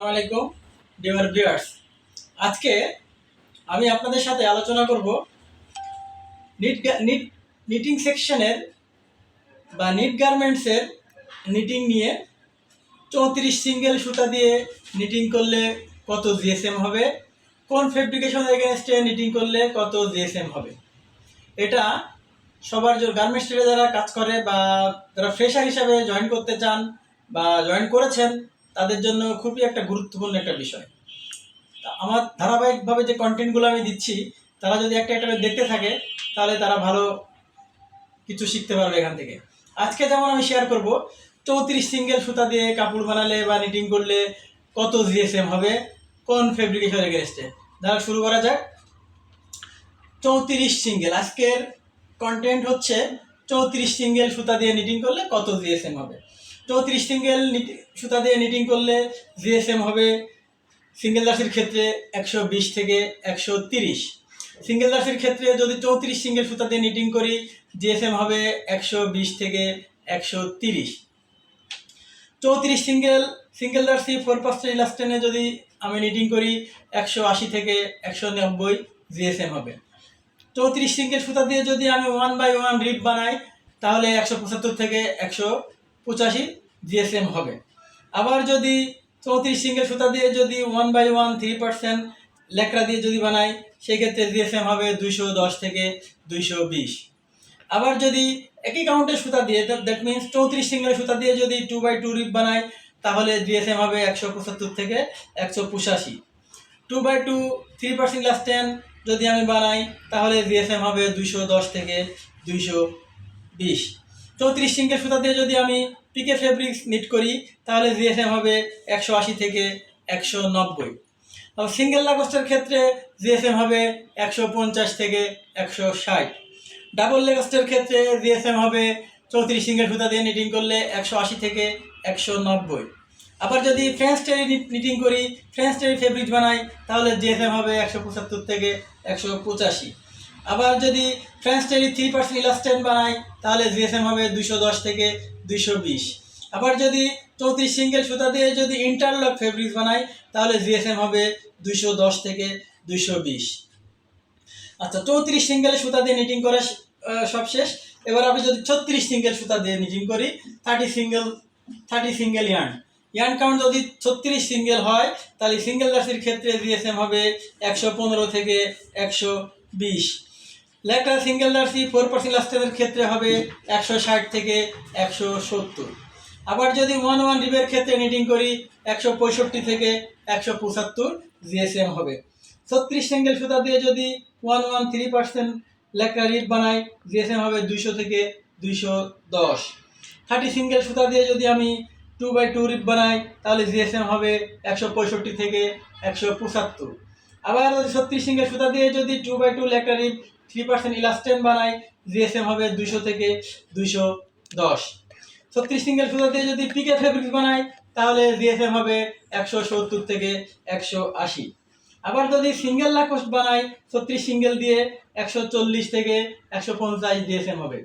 আলাইকুম dear viewers. আজকে আমি আপনাদের সাথে আলোচনা করব নিট নিট নিটিং সেকশনের বা নিট গার্মেন্টসের নিটিং নিয়ে চৌত্রিশ সিঙ্গেল সুতা দিয়ে নিটিং করলে কত জিএসএম হবে? কোন ফেব্রিকেশন এগেনস্টে নিটিং করলে কত জিএসএম হবে? এটা সবার যে গার্মেন্টস ট্রেডে যারা কাজ করে বা যারা ফ্রেশার হিসাবে জয়েন করতে চান বা জয়েন করেছেন তাদের জন্য খুবই একটা গুরুত্বপূর্ণ একটা বিষয়। তা আমার ধারাবাহিকভাবে যে কন্টেন্টগুলো আমি দিচ্ছি, তারা যদি একটা একটা দেখতে থাকে, তাহলে তারা ভালো কিছু শিখতে পারবে এখান থেকে। আজকে যেমন আমি শেয়ার করব, চৌত্রিশ সিঙ্গেল সুতা দিয়ে কাপড় বানালে বা নিটিং করলে কত জিএসএম হবে, কোন ফেব্রিকেশন এগেনস্টে তাহলে শুরু করা যাক। চৌত্রিশ সিঙ্গেল আজকের কন্টেন্ট হচ্ছে চৌত্রিশ সিঙ্গেল সুতা দিয়ে নিটিং করলে কত জিএসএম হবে? চৌত্রিশ সিঙ্গেল সুতা দিয়ে নিটিং করলে জিএসএম হবে সিঙ্গেল দাসের ক্ষেত্রে একশো বিশ থেকে একশো তিরিশ। সিঙ্গেল দাসের ক্ষেত্রে যদি চৌত্রিশ সিঙ্গেল সুতা দিয়ে নিটিং করি জিএসএম হবে একশো বিশ থেকে একশো তিরিশ। চৌত্রিশ সিঙ্গেল সিঙ্গেল দার্সি ফোর পার্সেন্ট ইলাস্টেনে যদি আমি নিটিং করি, একশো আশি থেকে একশো নব্বই জিএসএম হবে। চৌত্রিশ সিঙ্গেল সুতা দিয়ে যদি আমি ওয়ান বাই ওয়ান রিপ বানাই, তাহলে একশো পঁচাত্তর থেকে একশো পঁচাশি জিএসএম হবে। আবার যদি চৌত্রিশ সিঙ্গেল সুতা দিয়ে যদি one by one three percent লেকড়া দিয়ে যদি বানাই, সেক্ষেত্রে জিএসএম হবে দুইশো দশ থেকে দুইশো বিশ। আবার যদি একই কাউন্টের সুতা দিয়ে দ্যাট মিনস চৌত্রিশ সিঙ্গেল সুতা দিয়ে যদি টু বাই টু রিপ বানাই, তাহলে জিএসএম হবে একশো পঁচাত্তর থেকে একশো পঁচাশি। Two by two three percent last ten যদি আমি বানাই, তাহলে জিএসএম হবে দুইশো দশ থেকে দুইশো বিশ। চৌত্রিশ সিঙ্গেল সুতা দিয়ে যদি আমি পিকে ফেব্রিক্স নিট করি, তাহলে জিএসএম হবে একশো আশি থেকে একশো নব্বই। সিঙ্গেল লাগস্টের ক্ষেত্রে জিএসএম হবে একশো পঞ্চাশ থেকে একশো ষাট। ডাবল লেগস্টের ক্ষেত্রে জিএসএম হবে চৌত্রিশ সিঙ্গেল সুতা দিয়ে নিটিং করলে একশো আশি থেকে একশো নব্বই। আবার যদি ফ্রেঞ্চ টেরি নিটিং করি ফ্রেঞ্চ টেরি ফেব্রিক বানাই, তাহলে জিএসএম হবে একশো পঁচাত্তর থেকে একশো পঁচাশি। আবার যদি French terry three percent elastane বানাই তাহলে জিএসএম হবে দুশো দশ থেকে দুশো বিশ। আবার যদি চৌত্রিশ সিঙ্গেল সুতা দিয়ে যদি ইন্টারলক ফেব্রিক্স বানাই তাহলে জিএসএম হবে দুশো দশ থেকে দুশো বিশ। আচ্ছা চৌত্রিশ সিঙ্গেল সুতা দিয়ে নিটিং করা সব শেষ। এবার আমি যদি ছত্রিশ সিঙ্গেল সুতা দিয়ে নিটিং করি thirty single thirty single yarn yarn count যদি ছত্রিশ সিঙ্গেল হয়, তাহলে সিঙ্গেল রাশির ক্ষেত্রে জিএসএম হবে একশো পনেরো থেকে একশো বিশ। লেকটা সিঙ্গেল রাশি ফোর পার্সেন্ট লাস্টের ক্ষেত্রে হবে একশো ষাট থেকে একশো সত্তর। আবার যদি ওয়ান ওয়ান রিবের ক্ষেত্রে নিটিং করি, একশো পঁয়ষট্টি থেকে একশো পঁচাত্তর জিএসএম হবে। ছত্রিশ সিঙ্গেল সুতা দিয়ে যদি ওয়ান ওয়ান থ্রি পার্সেন্ট লেকটা রিপ বানাই জিএসএম হবে দুইশো থেকে দুইশো দশ। থার্টি সিঙ্গেল সুতা দিয়ে যদি আমি টু বাই টু রিপ বানাই, তাহলে জিএসএম হবে একশো পঁয়ষট্টি থেকে একশো পঁচাত্তর। আবার ছত্রিশ সিঙ্গেল সুতা দিয়ে যদি টু বাই টু লেকটা রিপ থ্রি পার্সেন্ট ইলাস্টেন বানাই জিএসএম হবে দুইশো থেকে দুইশো দশ। ছত্রিশ সিঙ্গেল সুতা দিয়ে যদি পিকে ফেব্রিক্স বানাই, তাহলে জিএসএম হবে একশো সত্তর থেকে একশো আশি। আবার যদি সিঙ্গেল লাকোস্ট বানাই ছত্রিশ সিঙ্গেল দিয়ে একশো চল্লিশ থেকে একশো পঞ্চাশ জিএসএম হবে।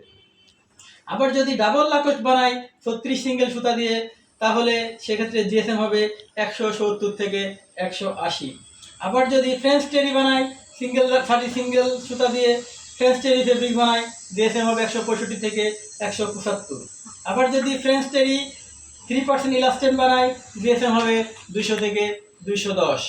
আবার যদি ডাবল লাকোস্ট বানাই ছত্রিশ সিঙ্গেল সুতা দিয়ে, তাহলে সেক্ষেত্রে জিএসএম হবে একশো সত্তর থেকে একশো আশি। আবার যদি ফ্রেঞ্চ টেরি বানাই সিঙ্গেল থার্টি সিঙ্গেল সুতা দিয়ে ফ্রেঞ্চ টেরি ফেব্রিক বানায় দেশে হবে একশো পঁয়ষট্টি থেকে একশো পঁচাত্তর। আবার যদি French terry three percent elastane বানায় দেশে হবে দুশো থেকে দুইশো দশ।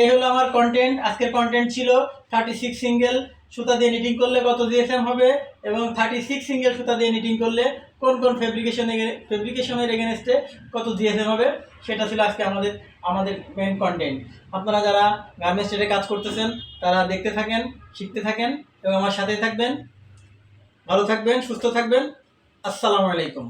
এই হলো আমার কন্টেন্ট আজকের কন্টেন্ট ছিল থার্টি সিক্স সিঙ্গেল সুতা দিয়ে নিটিং করলে কত জিএসএম হবে এবং থার্টি সিক্স সিঙ্গেল সুতা দিয়ে নিটিং করলে কোন কোন ফেব্রিকেশন ফেব্রিকেশনের এগেনস্টে কত জিএসএম হবে, সেটা ছিল আজকে আমাদের আমাদের মেন কন্টেন্ট আপনারা যারা গার্মেন্টস ট্রেডে কাজ করতেছেন, তারা দেখতে থাকেন, শিখতে থাকেন এবং আমার সাথেই থাকবেন। ভালো থাকবেন, সুস্থ থাকবেন। আসসালামু আলাইকুম।